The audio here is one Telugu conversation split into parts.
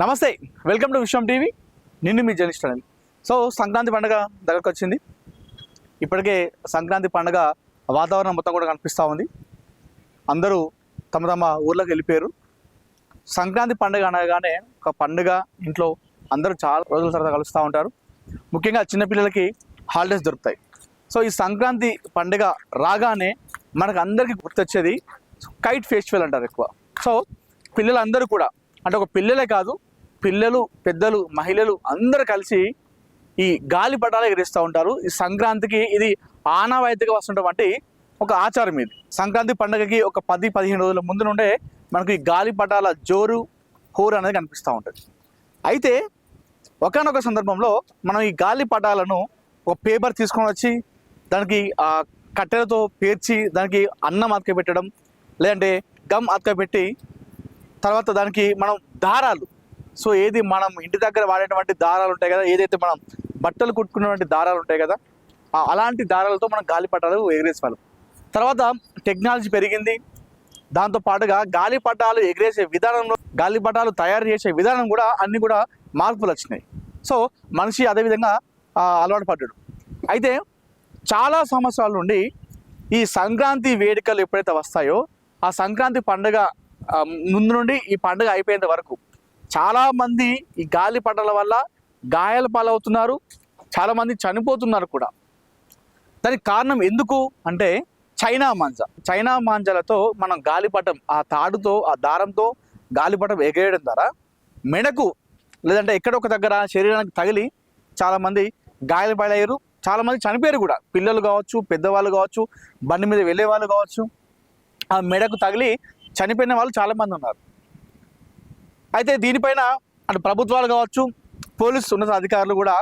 నమస్తే వెల్కమ్ టు విశ్వం టీవీ. నిన్ను మీ జర్నలిస్ట్ సో సంక్రాంతి పండుగ దగ్గరకు వచ్చింది ఇప్పటికే సంక్రాంతి పండుగ వాతావరణం మొత్తం కూడా కనిపిస్తూ ఉంది. అందరూ తమ తమ ఊర్లోకి వెళ్ళిపోయారు. సంక్రాంతి పండుగ అనగానే ఒక పండుగ ఇంట్లో అందరూ చాలా రోజుల తర్వాత కలుస్తూ ఉంటారు. ముఖ్యంగా చిన్నపిల్లలకి హాలిడేస్ దొరుకుతాయి. సో ఈ సంక్రాంతి పండుగ రాగానే మనకు అందరికీ గుర్తొచ్చేది కైట్ ఫెస్టివల్ అంటారు ఎక్కువ. సో పిల్లలందరూ కూడా అంటే ఒక పిల్లలే కాదు పిల్లలు పెద్దలు మహిళలు అందరూ కలిసి ఈ గాలి పటాలు ఎగిరిస్తూ ఉంటారు. ఈ సంక్రాంతికి ఇది ఆనవాయితీగా వస్తుంటామంటే ఒక ఆచారం ఇది. సంక్రాంతి పండుగకి ఒక పది పదిహేను రోజుల ముందు నుండే మనకు ఈ గాలి పటాల జోరు హోరు అనేది కనిపిస్తూ ఉంటుంది. అయితే ఒకనొక సందర్భంలో మనం ఈ గాలి పటాలను ఒక పేపర్ తీసుకొని వచ్చి దానికి ఆ కట్టెలతో పేర్చి దానికి అన్నం అతక పెట్టడం లేదంటే గమ్ అతక పెట్టి తర్వాత దానికి మనం దారాలు సో ఏది మనం ఇంటి దగ్గర వాడేటువంటి దారాలు ఉంటాయి కదా ఏదైతే మనం బట్టలు కుట్టుకున్నటువంటి దారాలు ఉంటాయి కదా అలాంటి దారాలతో మనం గాలిపటాలు ఎగిరేసేవాళ్ళం తర్వాత టెక్నాలజీ పెరిగింది. దాంతో పాటుగా గాలిపటాలు ఎగిరేసే విధానంలో గాలిపటాలు తయారు చేసే విధానం కూడా అన్నీ కూడా మార్పులు వచ్చినాయి. సో మనిషి అదేవిధంగా అలవాటు పడ్డాడు. అయితే చాలా సంవత్సరాల నుండి ఈ సంక్రాంతి వేడుకలు ఎప్పుడైతే వస్తాయో ఆ సంక్రాంతి పండుగ ముందు నుండి ఈ పండుగ అయిపోయేంత వరకు చాలామంది ఈ గాలి పడల వల్ల గాయాల పాలవుతున్నారు. చాలామంది చనిపోతున్నారు కూడా. దానికి కారణం ఎందుకు అంటే చైనా మాంజ. చైనా మాంజలతో మనం గాలిపటం ఆ తాడుతో ఆ దారంతో గాలిపటం ఎగేయడం ద్వారా మెడకు లేదంటే ఎక్కడొక ఒక దగ్గర శరీరానికి తగిలి చాలామంది గాయపడయ్యారు చాలామంది చనిపోయారు కూడా. పిల్లలు కావచ్చు పెద్దవాళ్ళు కావచ్చు బండి మీద వెళ్ళే వాళ్ళు కావచ్చు. ఆ మెడకు తగిలి చనిపోయిన వాళ్ళు చాలామంది ఉన్నారు. అయితే దీనిపైన అటు ప్రభుత్వాలు కావచ్చు పోలీసు ఉన్నత అధికారులు కూడా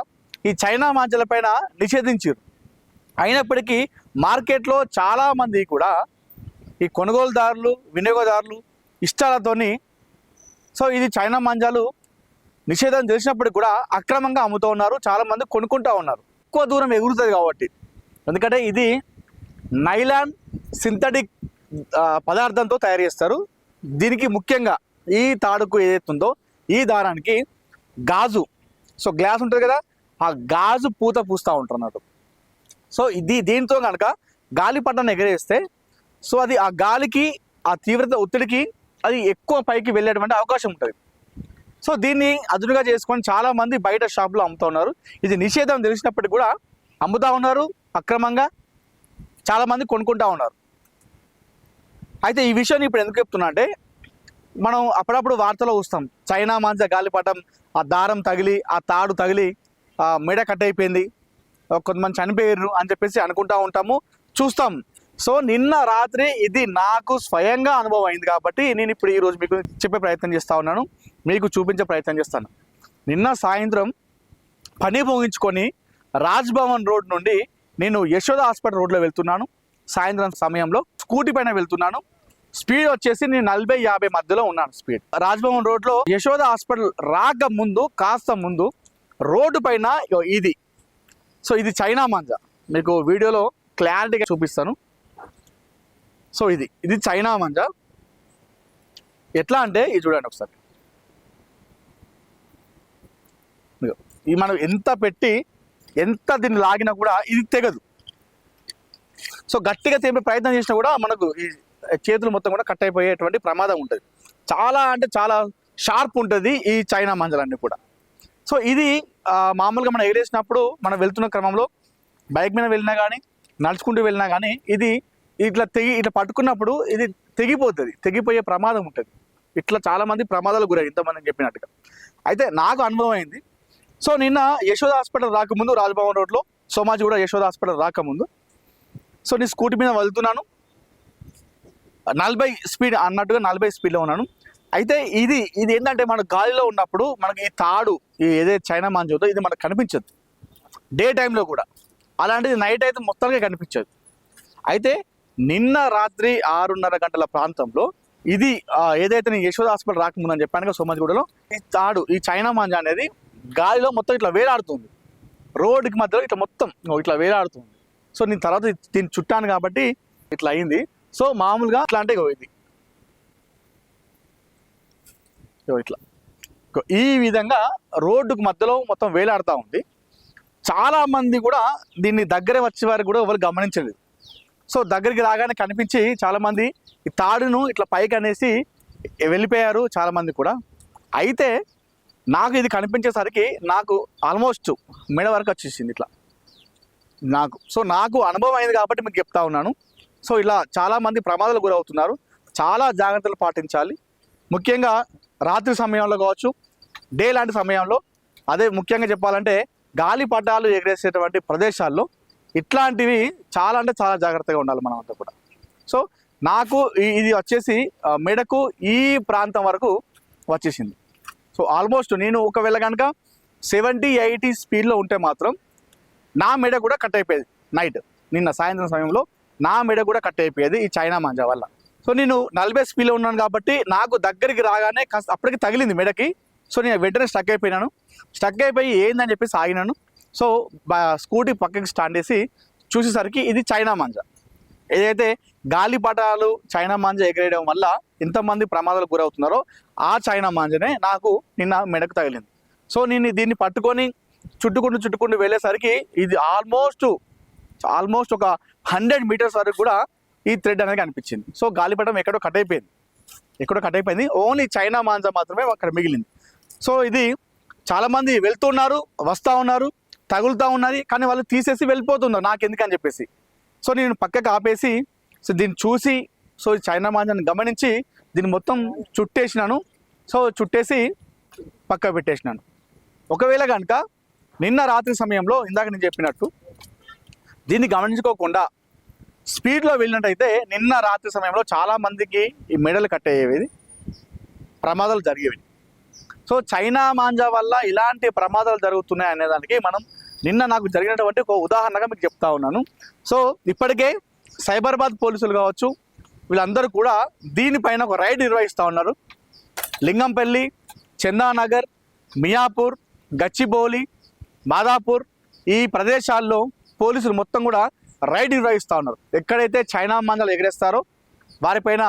ఈ చైనా మాంజల పైన నిషేధించారు. అయినప్పటికీ మార్కెట్లో చాలామంది కూడా ఈ కొనుగోలుదారులు వినియోగదారులు ఇష్టాలతోని సో ఇది చైనా మాంజాలు నిషేధం చేసినప్పటికి కూడా అక్రమంగా అమ్ముతూ ఉన్నారు చాలామంది కొనుక్కుంటూ ఉన్నారు. ఎక్కువ దూరం ఎగురుతుంది కాబట్టి. ఎందుకంటే ఇది నైలాన్ సింథటిక్ పదార్థంతో తయారు చేస్తారు. దీనికి ముఖ్యంగా ఈ తాడుకు ఏదైతే ఉందో ఈ దారానికి గాజు. సో గ్లాస్ ఉంటుంది కదా ఆ గాజు పూత పూస్తూ ఉంటారు అన్నట్టు సో ఇది దీంతో కనుక గాలి పట్టణం ఎగరేస్తే సో అది ఆ గాలికి ఆ తీవ్రత ఒత్తిడికి అది ఎక్కువ పైకి వెళ్ళేటువంటి అవకాశం ఉంటుంది. సో దీన్ని అదునుగా చేసుకొని చాలామంది బయట షాపులో అమ్ముతూ ఉన్నారు. ఇది నిషేధం తెలిసినప్పటికీ కూడా అమ్ముతూ ఉన్నారు అక్రమంగా చాలామంది కొనుక్కుంటూ ఉన్నారు. అయితే ఈ విషయాన్ని ఇప్పుడు ఎందుకు చెప్తున్నా అంటే మనం అప్పుడప్పుడు వార్తలో చూస్తాం. చైనా మాంజ గాలిపటం ఆ దారం తగిలి ఆ తాడు తగిలి మెడ కట్ అయిపోయింది. కొంతమంది చనిపోయారు అని చెప్పేసి అనుకుంటా ఉంటాము. చూస్తాం. సో నిన్న రాత్రి ఇది నాకు స్వయంగా అనుభవం అయింది కాబట్టి నేను ఇప్పుడు ఈరోజు మీకు చెప్పే ప్రయత్నం చేస్తూ ఉన్నాను. మీకు చూపించే ప్రయత్నం చేస్తాను. నిన్న సాయంత్రం పని పోగించుకొని రాజ్భవన్ రోడ్ నుండి నేను యశోద హాస్పిటల్ రోడ్లో వెళ్తున్నాను. సాయంత్రం సమయంలో స్కూటీ పైన వెళ్తున్నాను. స్పీడ్ వచ్చేసి నేను నలభై యాభై మధ్యలో ఉన్నాను స్పీడ్. రాజ్భవన్ రోడ్లో యశోద హాస్పిటల్ రాక ముందు కాస్త ముందు రోడ్డు పైన ఇది. సో ఇది చైనా మాంజా. మీకు వీడియోలో క్లారిటీగా చూపిస్తాను. సో ఇది ఇది చైనా మంజ. ఎట్లా అంటే ఇది చూడండి ఒకసారి. ఇది మనం ఎంత పెట్టి ఎంత దీన్ని లాగినా కూడా ఇది తెగదు. సో గట్టిగా తెంపే ప్రయత్నం చేసినా కూడా మనకు ఈ చేతులు మొత్తం కూడా కట్ అయిపోయేటువంటి ప్రమాదం ఉంటుంది. చాలా అంటే చాలా షార్ప్ ఉంటుంది ఈ చైనా మంజలన్నీ కూడా. సో ఇది మామూలుగా మనం ఎగరేసినప్పుడు మనం వెళ్తున్న క్రమంలో బైక్ మీద వెళ్ళినా కానీ నడుచుకుంటూ వెళ్ళినా కానీ ఇది ఇట్లా తెగి ఇట్లా పట్టుకున్నప్పుడు ఇది తెగిపోతుంది. తెగిపోయే ప్రమాదం ఉంటుంది. ఇట్లా చాలా మంది ప్రమాదాలు గురయ్యారు ఇంతమంది చెప్పినట్టుగా. అయితే నాకు అనుభవం అయింది. సో నిన్న యశోద హాస్పిటల్ రాకముందు రాజభవన్ రోడ్లో సోమాజీ కూడా యశోద హాస్పిటల్ రాకముందు. సో నేను స్కూటీ మీద వెళ్తున్నాను నలభై స్పీడ్ అన్నట్టుగా నలభై స్పీడ్లో ఉన్నాను. అయితే ఇది ఇది ఏంటంటే మన గాలిలో ఉన్నప్పుడు మనకి ఈ తాడు ఈ ఏదైతే చైనా మాంజ ఇది మనకు కనిపించదు. డే టైంలో కూడా. అలాంటిది నైట్ అయితే మొత్తానికి కనిపించదు. అయితే నిన్న రాత్రి ఆరున్నర గంటల ప్రాంతంలో ఇది ఏదైతే నేను యశోద హాస్పిటల్ రాకముందని చెప్పాను కదా సోమాజిగూడలో ఈ తాడు ఈ చైనా మాంజ అనేది గాలిలో మొత్తం ఇట్లా వేలాడుతుంది. రోడ్డుకి మధ్యలో ఇట్లా మొత్తం ఇట్లా వేలాడుతుంది. సో నేను తర్వాత దీన్ని చుట్టాను కాబట్టి ఇట్లా అయింది. సో మామూలుగా ఇట్లా అంటే ఇది. ఇట్లా. ఈ విధంగా రోడ్డుకు మధ్యలో మొత్తం వేలాడుతూ ఉంది. చాలామంది కూడా దీన్ని దగ్గర వచ్చే వారు కూడా ఎవరు గమనించలేదు. సో దగ్గరికి రాగానే కనిపించి చాలామంది ఈ తాడును ఇట్లా పైకి అనేసి వెళ్ళిపోయారు చాలామంది కూడా. అయితే నాకు ఇది కనిపించేసరికి నాకు ఆల్మోస్ట్ మెడ వరకు వచ్చేసింది ఇట్లా. నాకు. సో నాకు అనుభవం అయింది కాబట్టి మీకు చెప్తా ఉన్నాను. సో ఇలా చాలామంది ప్రమాదాలు గురవుతున్నారు. చాలా జాగ్రత్తలు పాటించాలి. ముఖ్యంగా రాత్రి సమయంలో కావచ్చు డే లాంటి సమయంలో అదే ముఖ్యంగా చెప్పాలంటే గాలిపటాలు ఎగరేసేటువంటి ప్రదేశాల్లో ఇట్లాంటివి చాలా అంటే చాలా జాగ్రత్తగా ఉండాలి మనం అంతా కూడా. సో నాకు ఇది వచ్చేసి మెడకు ఈ ప్రాంతం వరకు వచ్చేసింది. సో ఆల్మోస్ట్ నేను ఒకవేళ కనుక సెవెంటీ ఎయిటీ స్పీడ్లో ఉంటే మాత్రం నా మెడ కూడా కట్ అయిపోయేది నైట్. నిన్న సాయంత్రం సమయంలో నా మెడ కూడా కట్ అయిపోయేది ఈ చైనా మాంజా వల్ల. సో నేను నలభై స్పీడ్లో ఉన్నాను కాబట్టి నాకు దగ్గరికి రాగానే కాస్త అప్పటికి తగిలింది మెడకి. సో నేను వెంటనే స్టక్ అయిపోయినాను. స్టక్ అయిపోయి ఏందని చెప్పేసి ఆగినాను. సో బా- స్కూటీ పక్కకి స్టాండ్ చేసి చూసేసరికి ఇది చైనా మాంజా. ఏదైతే గాలిపటాలు చైనా మాంజా ఎగరేయడం వల్ల ఎంతమంది ప్రమాదాలకు గురవుతున్నారో ఆ చైనా మాంజనే నాకు నిన్న మెడకు తగిలింది. సో నేను దీన్ని పట్టుకొని చుట్టుకుంటూ చుట్టుకుంటూ వెళ్ళేసరికి ఇది ఆల్మోస్ట్ ఆల్మోస్ట్ ఒక హండ్రెడ్ మీటర్స్ వరకు కూడా ఈ థ్రెడ్ అనేది కనిపించింది. సో గాలిపటం ఎక్కడో కట్ అయిపోయింది. ఎక్కడో కట్ అయిపోయింది. ఓన్లీ చైనా మాంజా మాత్రమే అక్కడ మిగిలింది. సో ఇది చాలామంది వెళ్తున్నారు వస్తూ ఉన్నారు తగులుతూ ఉన్నది కానీ వాళ్ళు తీసేసి వెళ్ళిపోతున్నారు. నాకు ఎందుకని చెప్పేసి. సో నేను పక్కకు ఆపేసి సో దీన్ని చూసి సో చైనా మాంజాన్ని గమనించి దీన్ని మొత్తం చుట్టేసినాను. సో చుట్టేసి పక్క పెట్టేసినాను. ఒకవేళ కనుక నిన్న రాత్రి సమయంలో ఇందాక నేను చెప్పినట్టు దీన్ని గమనించుకోకుండా స్పీడ్లో వెళ్ళినట్టయితే నిన్న రాత్రి సమయంలో చాలామందికి ఈ మెడలు కట్టేవి ప్రమాదాలు జరిగేవి. సో చైనా మాంజా వల్ల ఇలాంటి ప్రమాదాలు జరుగుతున్నాయి అనేదానికి మనం నిన్న నాకు జరిగినటువంటి ఒక ఉదాహరణగా మీకు చెప్తా ఉన్నాను. సో ఇప్పటికే సైబరాబాద్ పోలీసులు కావచ్చు వీళ్ళందరూ కూడా దీనిపైన ఒక రైడ్ నిర్వహిస్తూ ఉన్నారు. లింగంపల్లి చందానగర్ మియాపూర్ గచ్చిబౌలి మాదాపూర్ ఈ ప్రదేశాల్లో పోలీసులు మొత్తం కూడా రైడ్ నిర్వహిస్తూ ఉన్నారు. ఎక్కడైతే చైనా మాంజాలు ఎగరేస్తారో వారిపైన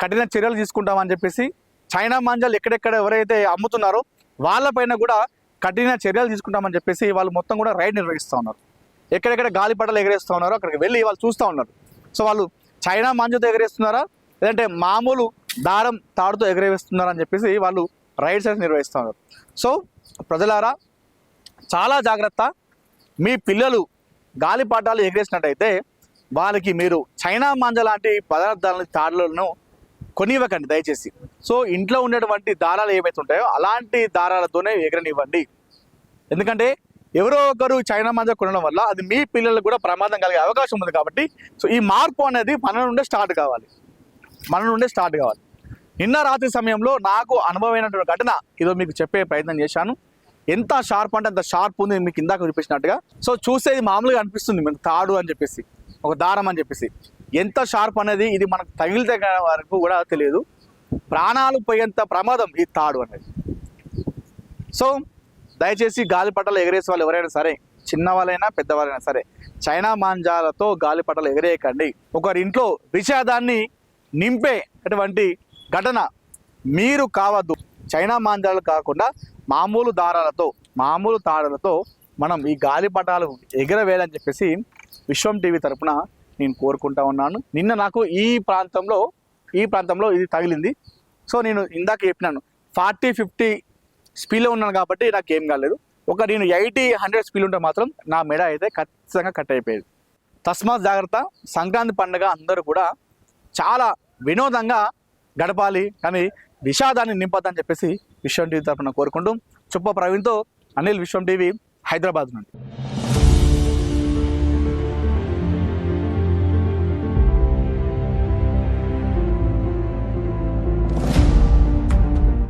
కఠిన చర్యలు తీసుకుంటామని చెప్పేసి చైనా మాంజాలు ఎక్కడెక్కడ ఎవరైతే అమ్ముతున్నారో వాళ్ళపైన కూడా కఠిన చర్యలు తీసుకుంటామని చెప్పేసి వాళ్ళు మొత్తం కూడా రైడ్ నిర్వహిస్తూ ఉన్నారు. ఎక్కడెక్కడ గాలిపటలు ఎగరేస్తూ ఉన్నారో అక్కడికి వెళ్ళి వాళ్ళు చూస్తూ ఉన్నారు. సో వాళ్ళు చైనా మాంజాతో ఎగరేస్తున్నారా? లేదంటే మామూలు దారం తాడుతో ఎగరేస్తున్నారా అని చెప్పేసి వాళ్ళు రైడ్స్ అయితే నిర్వహిస్తూ ఉన్నారు. సో ప్రజలారా చాలా జాగ్రత్త. మీ పిల్లలు గాలిపాటాలు ఎగరేసినట్టయితే వాళ్ళకి మీరు చైనా మాంజ లాంటి పదార్థాలను తాడులను కొనివ్వకండి దయచేసి. సో ఇంట్లో ఉండేటువంటి దారాలు ఏవైతే ఉంటాయో అలాంటి దారాలతోనే ఎగరనివ్వండి. ఎందుకంటే ఎవరో ఒకరు చైనా మాంజ కొనడం వల్ల అది మీ పిల్లలకు కూడా ప్రమాదం కలిగే అవకాశం ఉంది కాబట్టి సో ఈ మార్పు అనేది మన నుండే స్టార్ట్ కావాలి. మన నుండే స్టార్ట్ కావాలి. నిన్న రాత్రి సమయంలో నాకు అనుభవమైనటువంటి ఘటన ఇదో మీకు చెప్పే ప్రయత్నం చేశాను. ఎంత షార్ప్ అంటే అంత షార్ప్ ఉంది మీకు ఇందాక చూపించినట్టుగా. సో చూసేది మామూలుగా అనిపిస్తుంది మీకు తాడు అని చెప్పేసి ఒక దారం అని చెప్పేసి. ఎంత షార్ప్ అనేది ఇది మనకు తగిలితే వరకు కూడా తెలియదు. ప్రాణాలు పోయేంత ప్రమాదం ఈ తాడు అనేది. సో దయచేసి గాలిపటాలు ఎగరేసే వాళ్ళు ఎవరైనా సరే చిన్నవాళ్ళైనా పెద్దవాళ్ళైనా సరే చైనా మాంజాలతో గాలిపటాలు ఎగరేయకండి. ఒకరి ఇంట్లో విషాదాన్ని నింపే అటువంటి ఘటన మీరు కావద్దు. చైనా మాంజాలు కాకుండా మామూలు దారాలతో మామూలు తాడలతో మనం ఈ గాలిపటాలు ఎగరవేయాలని చెప్పేసి విశ్వం టీవీ తరపున నేను కోరుకుంటా ఉన్నాను. నిన్న నాకు ఈ ప్రాంతంలో ఈ ప్రాంతంలో ఇది తగిలింది. సో నేను ఇందాక చెప్పినాను ఫార్టీ ఫిఫ్టీ స్పీడ్లో ఉన్నాను కాబట్టి నాకు ఏం కాలేదు. ఒక నేను ఎయిటీ హండ్రెడ్ స్పీడ్ ఉంటే మాత్రం నా మెడ అయితే ఖచ్చితంగా కట్ అయిపోయేది. తస్మాత్ జాగ్రత్త సంక్రాంతి పండుగ అందరూ కూడా చాలా వినోదంగా గడపాలి. కానీ విషాదాన్ని నింపొద్దని చెప్పేసి విశ్వం టీవీ తరఫున కోరుకుంటూ చుప్ప ప్రవీణ్తో అనిల్ విశ్వం టీవీ హైదరాబాద్ నుండి.